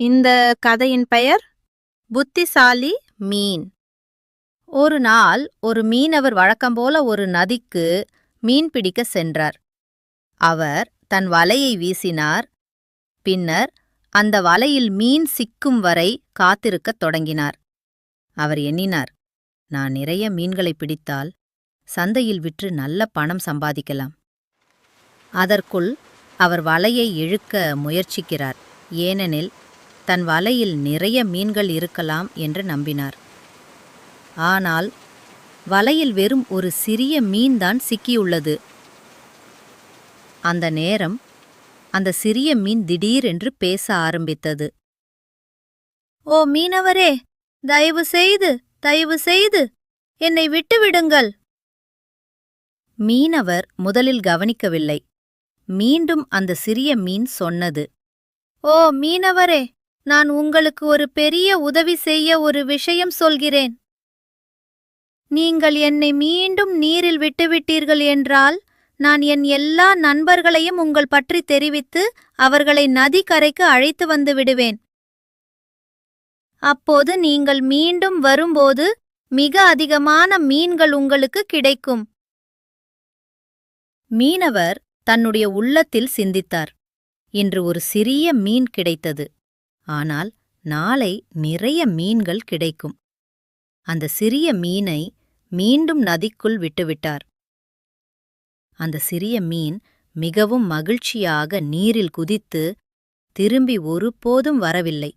இந்த கதையின் பெயர் புத்திசாலி மீன். ஒரு நாள் ஒரு மீனவர் வழக்கம்போல ஒரு நதிக்கு மீன் பிடிக்க சென்றார். அவர் தன் வலையை வீசினார். பின்னர் அந்த வலையில் மீன் சிக்கும் வரை காத்திருக்கத் தொடங்கினார். அவர் எண்ணினார் நான் நிறைய மீன்களை பிடித்தால் சந்தையில் விற்று நல்ல பணம் சம்பாதிக்கலாம். அதற்குள் அவர் வலையை இழுக்க முயற்சிக்கிறார். ஏனெனில் தன் வலையில் நிறைய மீன்கள் இருக்கலாம் என்று நம்பினார். ஆனால் வலையில் வெறும் ஒரு சிறிய மீன்தான் சிக்கியுள்ளது. அந்த நேரம் அந்த சிறிய மீன் திடீரென்று பேச ஆரம்பித்தது. ஓ மீனவரே தயவு செய்து தயவு செய்து என்னை விட்டுவிடுங்கள். மீனவர் முதலில் கவனிக்கவில்லை. மீண்டும் அந்த சிறிய மீன் சொன்னது. ஓ மீனவரே நான் உங்களுக்கு ஒரு பெரிய உதவி செய்ய ஒரு விஷயம் சொல்கிறேன். நீங்கள் என்னை மீண்டும் நீரில் விட்டுவிட்டீர்கள் என்றால் நான் என் எல்லா நண்பர்களையும் உங்கள் பற்றி தெரிவித்து அவர்களை நதிக்கரைக்கு அழைத்து வந்து விடுவேன். அப்போது நீங்கள் மீண்டும் வரும்போது மிக அதிகமான மீன்கள் உங்களுக்கு கிடைக்கும். மீனவர் தன்னுடைய உள்ளத்தில் சிந்தித்தார். இன்று ஒரு சிறிய மீன் கிடைத்தது. ஆனால் நாளை நிறைய மீன்கள் கிடைக்கும். அந்த சிறிய மீனை மீண்டும் நதிக்குள் விட்டுவிட்டார். அந்த சிறிய மீன் மிகவும் மகிழ்ச்சியாக நீரில் குதித்து திரும்பி ஒருபோதும் வரவில்லை.